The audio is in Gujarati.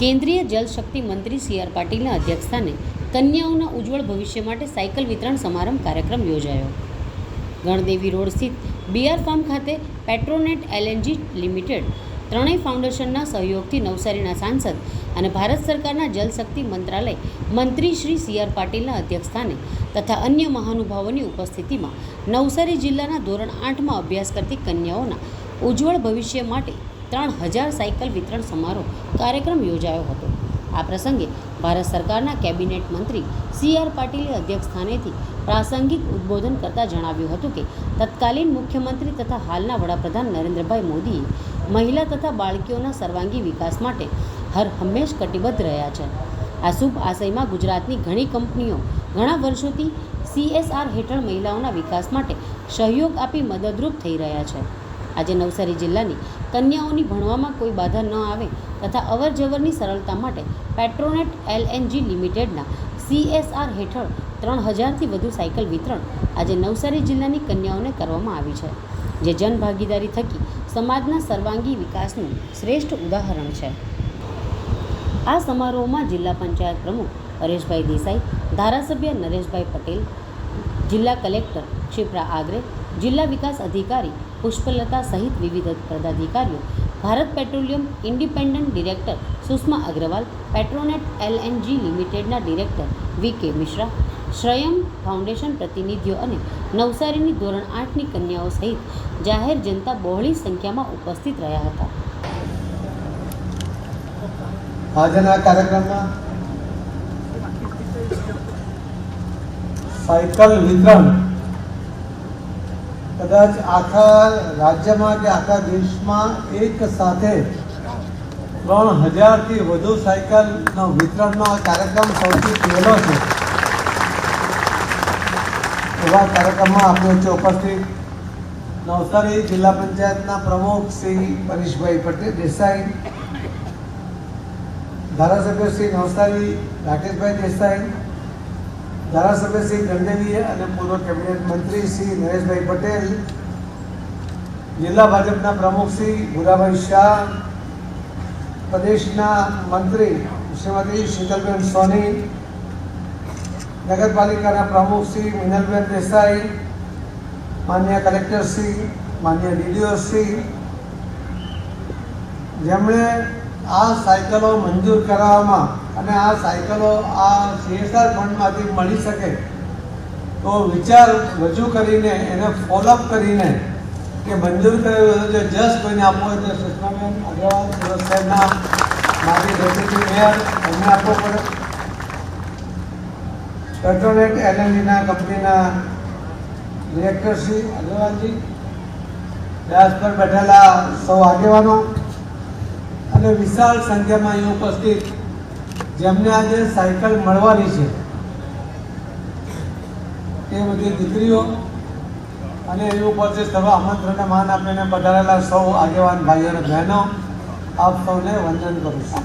કેન્દ્રીય જલશક્તિ મંત્રી સી આર પાટીલના અધ્યક્ષસ્થાને કન્યાઓના ઉજ્જવળ ભવિષ્ય માટે સાયકલ વિતરણ સમારંભ કાર્યક્રમ યોજાયો. ગણદેવી રોડ સ્થિત બીઆર ફાર્મ ખાતે પેટ્રોનેટ એલએનજી લિમિટેડ ત્રણેય ફાઉન્ડેશનના સહયોગથી નવસારીના સાંસદ અને ભારત સરકારના જલશક્તિ મંત્રાલય મંત્રી શ્રી સી આર પાટીલના અધ્યક્ષસ્થાને તથા અન્ય મહાનુભાવોની ઉપસ્થિતિમાં નવસારી જિલ્લાના ધોરણ આઠમાં અભ્યાસ કરતી કન્યાઓના ઉજ્જવળ ભવિષ્ય માટે ત્રણ હજાર સાયકલ વિતરણ સમારોહ કાર્યક્રમ યોજાયો હતો. આ પ્રસંગે ભારત સરકારના કેબિનેટ મંત્રી સી આર પાટીલે અધ્યક્ષસ્થાનેથી પ્રાસંગિક ઉદ્બોધન કરતાં જણાવ્યું હતું કે તત્કાલીન મુખ્યમંત્રી તથા હાલના વડાપ્રધાન નરેન્દ્રભાઈ મોદીએ મહિલા તથા બાળકીઓના સર્વાંગી વિકાસ માટે હર હંમેશ કટિબદ્ધ રહ્યા છે. આ શુભ આશયમાં ગુજરાતની ઘણી કંપનીઓ ઘણા વર્ષોથી સીએસઆર હેઠળ મહિલાઓના વિકાસ માટે સહયોગ આપી મદદરૂપ થઈ રહ્યા છે. આજે નવસારી જિલ્લાની કન્યાઓની ભણવામાં કોઈ બાધા ન આવે તથા અવર જવરની સરળતા માટે પેટ્રોનેટ એલએનજી લિમિટેડના સીએસઆર હેઠળ ત્રણ હજારથી વધુ સાયકલ વિતરણ આજે નવસારી જિલ્લાની કન્યાઓને કરવામાં આવી છે. જે જનભાગીદારી થકી સમાજના સર્વાંગી વિકાસનું શ્રેષ્ઠ ઉદાહરણ છે. આ સમારોહમાં જિલ્લા પંચાયત પ્રમુખ હરેશભાઈ દેસાઈ, ધારાસભ્ય નરેશભાઈ પટેલ, જિલ્લા કલેક્ટર ક્ષિપ્રા આગરે, જિલ્લા વિકાસ અધિકારી પુષ્પલતા સહિત વિવિધ પદાધિકારીઓ, Bharat petroleum independent director Sushma Agarwal, Petronet LNG લિમિટેડના director V K Mishra શ્રયમ, foundation, પ્રતિનિધિઓ અને નવસારીની ધોરણ આઠની કન્યાઓ સહિત જાહેર જનતા બહોળી સંખ્યામાં ઉપસ્થિત રહ્યા હતા. આજના કાર્યક્રમમાં સાયકલ વિતરણ કદાચ આખા રાજ્યમાં કે આખા દેશમાં એક સાથે ત્રણ હજારથી વધુ સાયકલનો વિતરણનો કાર્યક્રમ સૌથી પહેલો છે. એવા કાર્યક્રમમાં આપણે વચ્ચે ઉપસ્થિત નવસારી જિલ્લા પંચાયતના પ્રમુખ શ્રી પરેશભાઈ પટેલ, દેસાઈ ધારાસભ્ય શ્રી નવસારી રાકેશભાઈ દેસાઈ, ધારાસભ્ય શ્રી ગંડેવી અને પૂર્વ કેબિનેટ મંત્રી શ્રી નરેશભાઈ પટેલ, જિલ્લા ભાજપના પ્રમુખ શ્રી ભૂરાભાઈ શાહ, પ્રદેશના મંત્રી શ્રીમતી શીતલબેન સોની નગરપાલિકાના પ્રમુખ શ્રી મિનલબેન દેસાઈ, માન્ય કલેક્ટર શ્રી, માન્ય ડીડીઓ શ્રી. જેમણે આ સાયકલો મંજૂર કરાવવામાં અને આ સાયકલો આ સીએસઆર ફંડમાંથી મળી શકે તો વિચાર રજૂ કરીને એને ફોલોઅપ કરીને કે મંજૂર કરેલું જો જસ કોઈને આપવો હોય તો સુષ્માબેન અગ્રવાલ સુરત સાહેબના મારી ડેપ્યુટી મેયર એમને આપવો પડે. પેટ્રોનેટ એલએનજીના કંપનીના ડિરેક્ટર શ્રી અગ્રવાલજી વ્યાસ પર બેઠેલા સૌ આગેવાનો અને વિશાળ સંખ્યામાં અહીં ઉપસ્થિત જેમને આજે સાયકલ મળવાની છે. તે બધી દીકરીઓ અને એ ઉપરથી સર્વ આમંત્રણને માન આપીને પધારેલા સૌ આગેવાન ભાઈઓ અને બહેનો, આપ સૌને વંદન કરું છું.